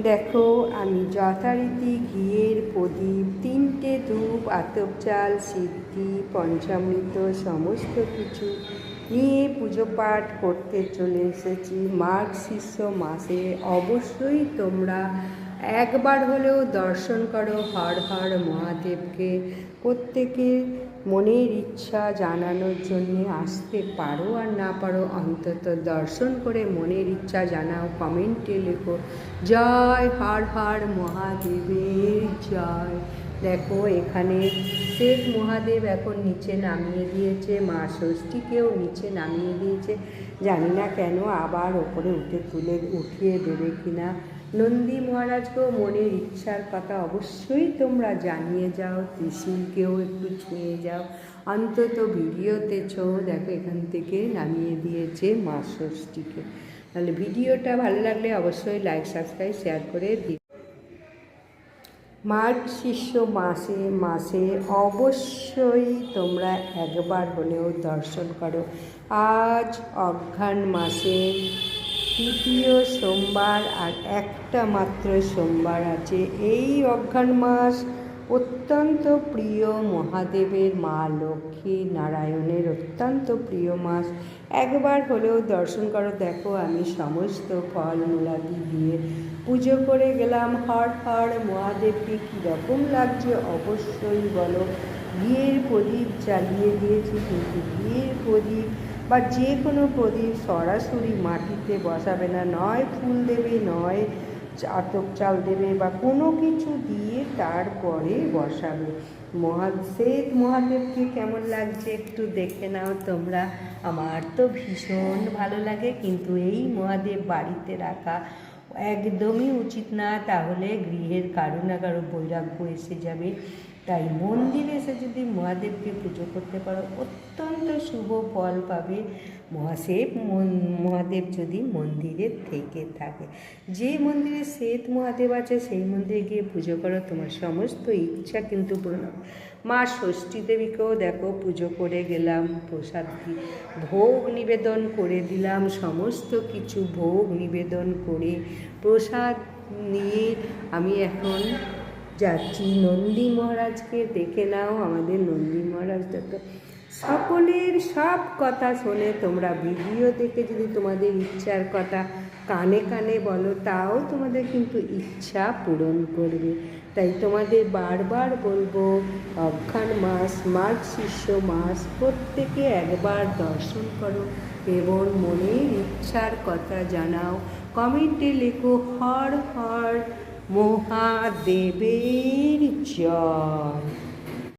দেখো, আমি যথারীতি ঘিয়ের প্রদীপ, তিনটে ধূপ, আতপ চাল, সিদ্ধি, পঞ্চামৃত, সমস্ত কিছু নিয়ে পুজো পাঠ করতে চলে এসেছি। মাঘ শিষ্য মাসে অবশ্যই তোমরা একবার হলেও দর্শন করো। হর হর মহাদেবকে প্রত্যেকে মনের ইচ্ছা জানানোর জন্য আসতে পারো আর না পারো, অন্তত দর্শন করে মনের ইচ্ছা জানাও, কমেন্টে লেখো, জয় হর হর মহাদেবের জয়। দেখো, এখানে শেখ মহাদেব এখন নিচে নামিয়ে দিয়েছে, মা ষষ্ঠীকেও নিচে নামিয়ে দিয়েছে। জানি না কেন আবার ওপরে উঠে তুলে উঠিয়ে দেবে কিনা। নন্দী মহারাজকেও মনের ইচ্ছার কথা অবশ্যই তোমরা জানিয়ে যাও, ত্রিশূলকেও একটু ছুঁয়ে যাও। অন্তত ভিডিওতে ছো দেখো, এখান থেকে নামিয়ে দিয়েছে মা ষষ্ঠীকে। তাহলে ভিডিওটা ভালো লাগলে অবশ্যই লাইক সাবস্ক্রাইব শেয়ার করে দিও। মার্গ শিষ্য মাসে মাসে অবশ্যই তোমরা একবার হলেও দর্শন করো। আজ অঘ্রাণ মাসে তৃতীয় সোমবার আর একটা মাত্র সোমবার আছে। এই অঘ্রাণ মাস অত্যন্ত প্রিয় মহাদেবের মা লক্ষ্মী নারায়ণের অত্যন্ত প্রিয় মাস। একবার হলেও দর্শন করো, দেখো আমি সমস্ত ফল মূলাদি দিয়ে পুজো করে গেলাম। হর হর মহাদেবকে কীরকম লাগছে অবশ্যই বলো। বিয়ের প্রদীপ জ্বালিয়ে দিয়েছি, কিন্তু বিয়ের প্রদীপ বা যে কোনো প্রদীপ সরাসরি মাটিতে বসাবে না, নয় ফুল দেবে, নয় আতপ চাল দেবে বা কোনো কিছু দিয়ে তারপরে বসাবে। মহা শ্বেত মহাদেবকে কেমন লাগছে একটু দেখে নাও তোমরা। আমার তো ভীষণ ভালো লাগে, কিন্তু এই মহাদেব বাড়িতে রাখা একদমই উচিত না। তাহলে গৃহের কারও না কারও বৈরাগ্য এসে যাবে। তাই মন্দিরে এসে যদি মহাদেবকে পুজো করতে পারো, অত্যন্ত শুভ ফল পাবে। মহাশেব মহাদেব যদি মন্দিরে থেকে থাকে। যে মন্দিরে শ্বেত মহাদেব আছে, সেই মন্দিরে গিয়ে পুজো করো। তোমার সমস্ত ইচ্ছা কিন্তু পূর্ণ মা ষষ্ঠী দেবীকেও দেখো, পুজো করে গেলাম, প্রসাদ ভোগ নিবেদন করে দিলাম, সমস্ত কিছু ভোগ নিবেদন করে প্রসাদ নিয়ে আমি এখন যাচ্ছি। নন্দী মহারাজকে দেখে নাও আমাদের নন্দী মহারাজ দেখো সকলের সব কথা শুনে, তোমরা ভিডিও দেখে যদি তোমাদের ইচ্ছার কথা কানে কানে বলো, তাও তোমাদের কিন্তু ইচ্ছা পূরণ করবে। তাই তোমাদের বারবার বলব, অঘ্রাণ মাস, মাঘ শিষ্য মাস, প্রত্যেকে একবার দর্শন করো এবং মনের ইচ্ছার কথা জানাও। কমেন্টে লেখো, হর হর মহাদেবের জয়